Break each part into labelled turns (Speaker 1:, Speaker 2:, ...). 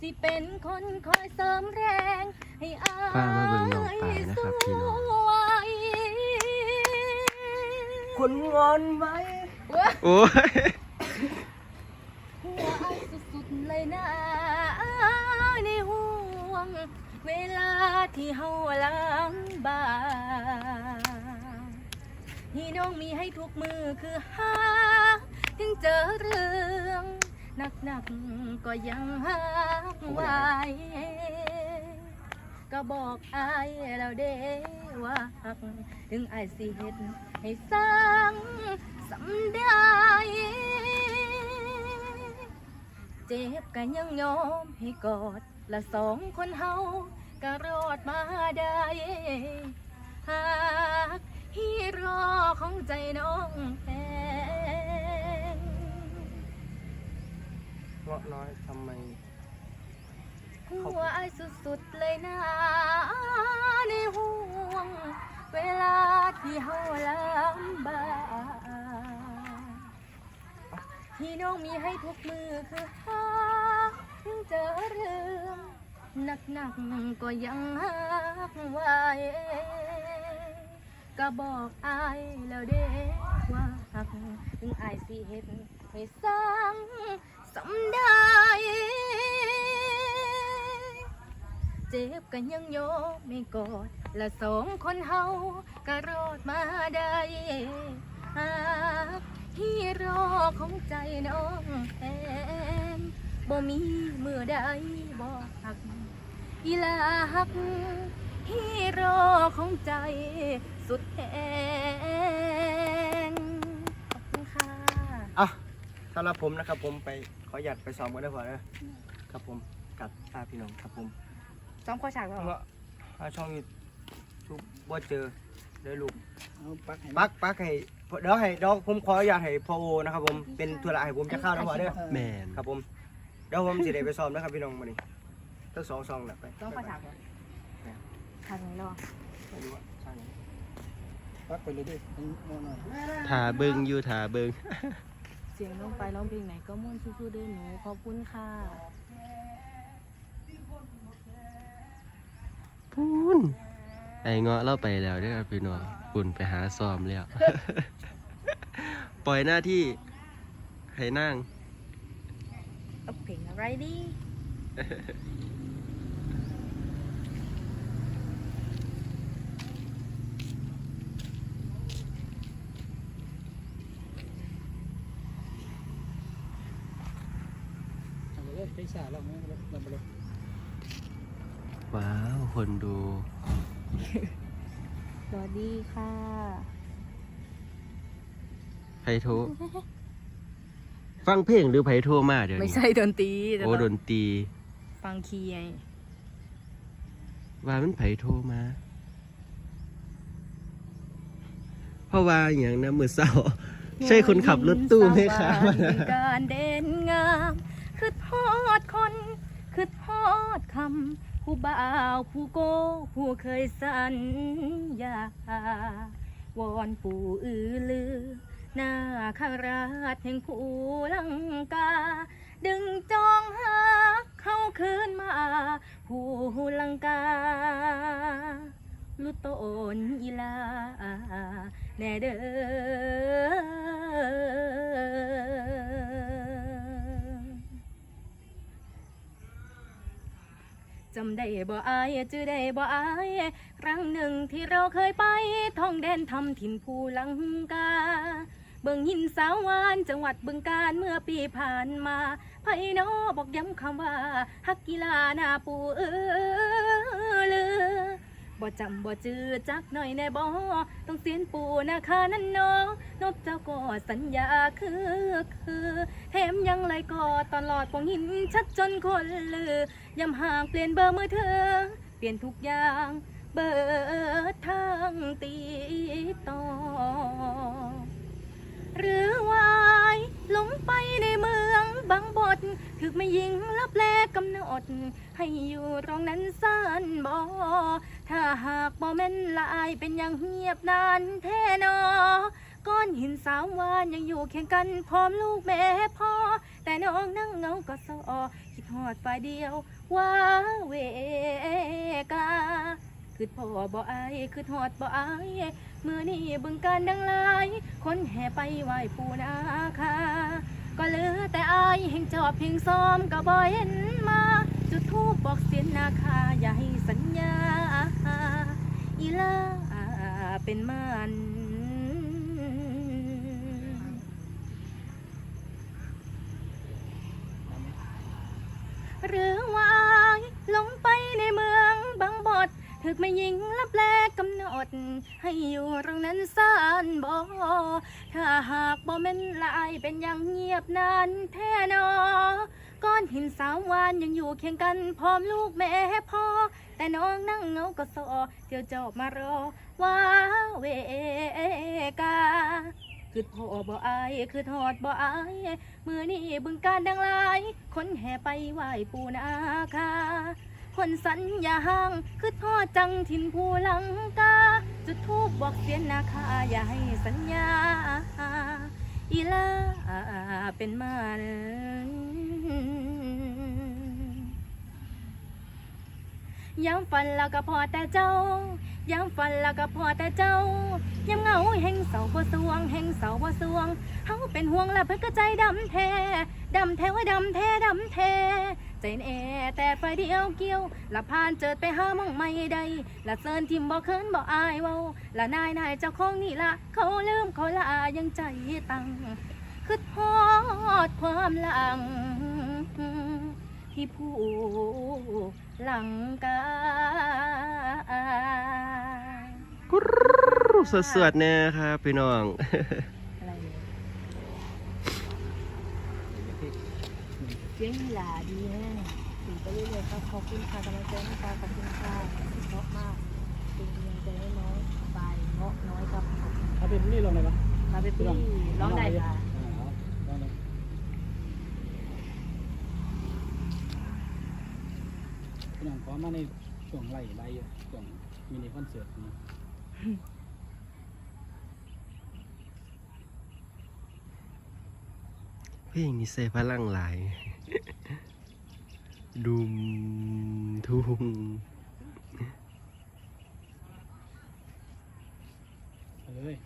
Speaker 1: สิเป็นคนคอยเสริมแรง ให้อาย
Speaker 2: ป้ามาเบิ่งน้องปายนะครับพี่น้อง
Speaker 1: สวย
Speaker 3: คนงอนไว้
Speaker 2: โอ้ย
Speaker 1: หัวอายสุดๆเลยนะในห่วง เวลาที่เฮาลำบากที่น้องมีให้ทุกมือคือหาถึงเจอเรื่อง นักๆก็ยังหักไว้ก็บอกอายแล้วเด้ว่าหักถึงอายสิเฮ็ดให้สร้างสำได้เจ็บกันยังยอมให้กอดละสองคนเฮาก็รอดมาได้หากฮีโร่ของใจน้องแเงาะ
Speaker 3: น้อยทำไม
Speaker 1: หัวไอายสุดๆเลยนะในห่วง เวลาที่เฮาลำบากที่น้องมีให้ทุกมือคือหาถึงเจอเรื่องหนักๆก็ยังหักไว้ก็บอกอายแล้วเด้ ถึงอายสิเฮ็ดให้สร้างสำได้เจ็บกันยังโยมไม่กอดและสองคนเฮาก็รอดมาได้หากฮีโร่ของใจน้องแอนบ่มีเมื่อใดบ่หักอีลาหักฮีโร่ของใจสุดแหง อะ
Speaker 3: สำหรับผมนะครับผมไปขอหยัดไปซ้อมกันได้พอนะครับผมกับอาพี่น้องครับผม
Speaker 1: ซ้อมข้อฉากแล้วเหร
Speaker 3: เมื่
Speaker 1: อ
Speaker 3: ออาช่องยูทูบว่าเจอได้ลูก
Speaker 4: เอาปักให้
Speaker 3: ปักปักให้เดี๋ยวให้เดี๋ยวผมขออนุญาตให้พ่อโอนะครับผมเป็นธุระให้ผมจะเข้านะพอเด้อ
Speaker 2: แมน
Speaker 3: ครับผมเดี๋ยวผมสิได้ไปซ้อมนะครับพี่น้องมาดิทั้งสองซองแหละไป
Speaker 1: ซ้อมข้อฉากเหรอทางไหนรอ
Speaker 3: ไม่รู้ว่าใช่ไหม
Speaker 4: ปักไปเลยดิมันหน่อย
Speaker 2: ทาเบิงอยู่ทาเบิง
Speaker 1: เสียงน้องไปร้องเพลงไหนก็ม่วนสู้ๆด้วยหนูขอบคุณค่ะ
Speaker 2: พูนไอ้เงาะเราไปแล้วเด้อครับพี่น้องคุณไปหาซ้อมแล้ว ปล่อยหน้าที่ให้นั่ง
Speaker 1: เอาเพลงอะไรดี
Speaker 4: เอาไปเลยไปสาแล้วมั้งเราไปเลย
Speaker 2: ว้าว คนดู
Speaker 1: สวัสดีค่ะ
Speaker 2: ไผโทรฟังเพลงหรือไผโทรมาเดี๋ยว
Speaker 1: ไม่
Speaker 2: นี้
Speaker 1: ใช่ดนตรีแต่
Speaker 2: โอ้
Speaker 1: ต้อง
Speaker 2: ดนตรี
Speaker 1: ฟังคีย์ไง
Speaker 2: ว่ามันไผโทรมา เพราะว่าอย่างนะมือเศร้า ใช่คนขับรถตู้ไหมคะ
Speaker 1: สาวบ้านการเด่นงาม คือทอดคนคือทอดคำผู้บ่าวผู้โกผู้เคยสัญญาวอนปู่อือลือหน้าคาราชแห่งผู้ลังกา ดึงจองหาเข้าคืนมา ผู้ลังกาลุโตนอีลาแน่เด้อ ได้บ่อายจื้อได้บ่อายครั้งหนึ่งที่เราเคยไปท่องแดนทำถิ่นภูลังกา เบิ่งหินสาววานจังหวัดบึงการเมื่อปีผ่านมาไพโนอบอกย้ำคำว่าฮักกีฬาหน้าปูเออ บ่จำบ่จือจักหน่อยแน่บ่ต้องเสียนปูนะคะนั่นเนาะนบเจ้าก็สัญญาคือคือแถมยังไหลก็ตลอดปองหินชัดจนคนลือยำห่างเปลี่ยนเบอร์มือเธอเปลี่ยนทุกอย่างเบอร์ทางตีต่อหรือวายหลงไปในเมืองบางบทถึกไม่ยิงลับแลกกำหนดให้อยู่ตรงนั้นสั้นบอ ถ้าหากบ่แม่นลายเป็นอย่างเงียบนานแท้นอก้อนหินสามวานยังอยู่เคียงกันพร้อมลูกแม่พ่อ แต่น้องนั่งเงาก็เศร้าอ่อคิดหอดฝ่ายเดียวว่าเวกาคือพ่อบ่อายคือหอดบ่อายมือนี่บึงการดังลาย คนแห่ไปไหว้ปู่นาคาก็เหลือแต่อายแห่งจอบแหงซ้อมก็บ่เห็นมา จุดทูปบอกเสียนนาคา ลาเป็นมันหรือว่าหลงไปในเมืองบางบดถึกไม่ยิงลับแลกำหนด ให้อยู่ตรงนั้นสานบ่ถ้าหากบ่แม่นลายเป็นอย่างเงียบนานแท้นอ ก้อนหินสามวานยังอยู่เคียงกันพร้อมลูกแม่พ่อ แต่น้องนั่งเงาก็สอเที่ยวจอบมารอว่าเวกาคือพ่อบ่อายคือทอดบ่อายมือนี้บึงการดังหลายคนแห่ไปไหว้ปูนาคาคนสัญญาห่างคือทอดจังถิ่นภูลังกาจุดทูบบอกเสียนนาคาอย่าให้สัญญาอีลาเป็นมัน ย้ำฝันแล้วก็พอแต่เจ้าย้ำฝันแล้วก็พอแต่เจ้าย้ำเหงาแห่งเสาบ่สวงแห่งเสาบ่สวงเฮาเป็นห่วงและเพิ่นก็ใจดำแท้ดำแท้ว่าดำแท้ดำแท้ใจแน่แต่ไฟเดียวเกี่ยวละพานเจิดไปหามองไม่ได้ละเซินทิมบ่เคินบ่อายเว้าละนายนายเจ้าของนี่ละเขาลืมเขาละยังใจตังคือทอดความหลัง ที่ผู้หลังกาย
Speaker 2: กุรรสวดๆเนี่ยครับพี่น้อง
Speaker 1: อะไรเนี่ยเสียงหลาดีแน่สีไปเรื่อยๆครับขอบคุณค่ะกำลังใจนะคะขอบคุณค่ะเพราะมากเป็นกำลังใจให้น้องไปเงาะน้อยครับ
Speaker 4: เอาเป็นนี่ลงเลยปะ
Speaker 1: มาเป็นพี่ร้องได้ค่ะ
Speaker 4: ลองเลย พี่น้องขอมาในช่วงไล่ไล่ช่วงมินิคอนเสิร์ตนี้
Speaker 2: เพลงนี้ใส่พลังหลาย ดุมทุ่ง
Speaker 4: เอาเลย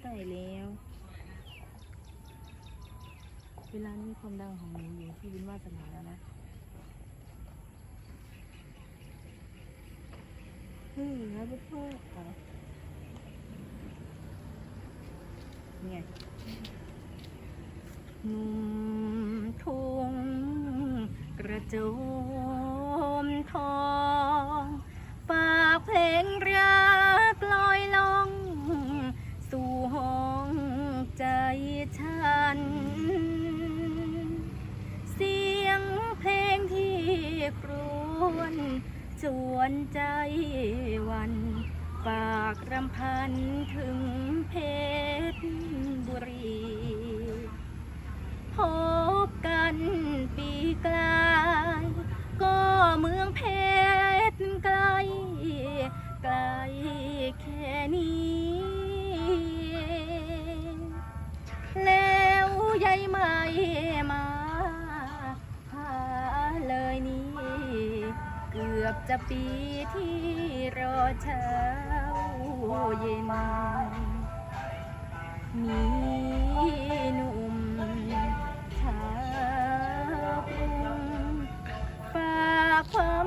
Speaker 1: ใส่แล้ว เวลานี้ความดังของหนูอยู่ที่วินวาสนาแล้วนะ เฮ้ยแล้วก็พ่อเอานี่ไงหนุ่มทุ่งกระโจมทอง อบจะปีที่รอเช้าเย็น มีหนุ่มชาวกรุงฝากความ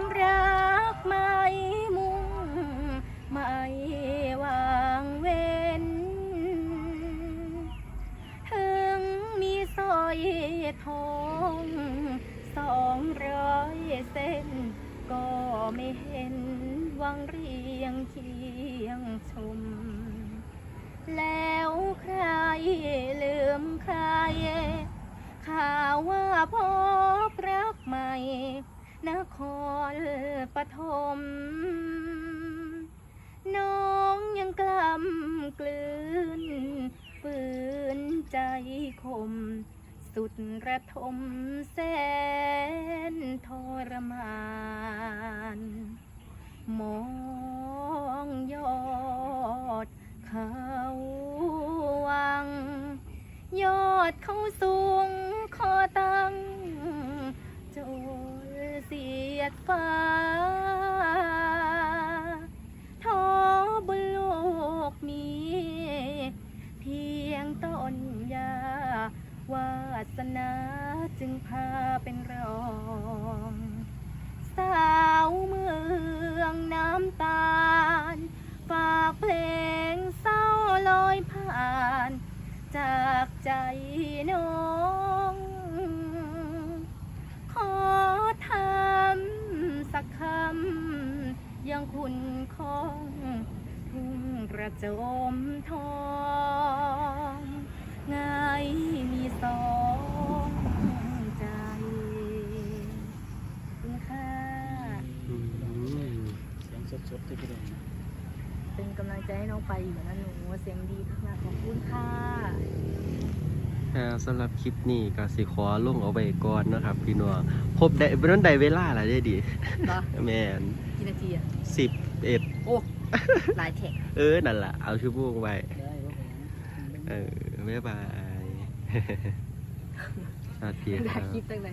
Speaker 1: ไม่เห็นวังเรียงเคียงชม แล้วใครลืมใคร ข่าวว่าพบรักใหม่ นครปฐมน้องยังกล้ำกลืนฝืนใจคม สุดระทมแสนทรมาน มองยอดเขาวัง ยอดเขาสูงคอตั้งโจลเสียดฟ้า สนาจึงพาเป็นรอง สาวเมืองน้ำตาล ฝากเพลงเศร้าลอยผ่าน จากใจน้อง ขอทำสักคำยังคุณคงทุ่งกระโจมทอง
Speaker 4: ดๆที่พี่น้องนะ
Speaker 1: เป็นกำลังใจให้น้องไปอยู่นะหนูเสียงดีมากๆขอบคุณค่ะ
Speaker 2: ครับสำหรับคลิปนี้ก็สิขอลงเอาไว้ก่อนเนาะครับ พี่น้องครบได้เป็นวันใดเวลาละได้ดี
Speaker 1: เหรอ
Speaker 2: แม่น
Speaker 1: กี่นาทีอะ
Speaker 2: สิบเอ็ด
Speaker 1: โอ้หลายแท็ก
Speaker 2: เออ นั่นล่ะเอาชั่วโมงไว้
Speaker 4: ได้ว่าไปนะ
Speaker 2: เออบ๊ายบายสวัสดีค
Speaker 1: ได้
Speaker 2: รับ
Speaker 1: คลิปตั้งแต่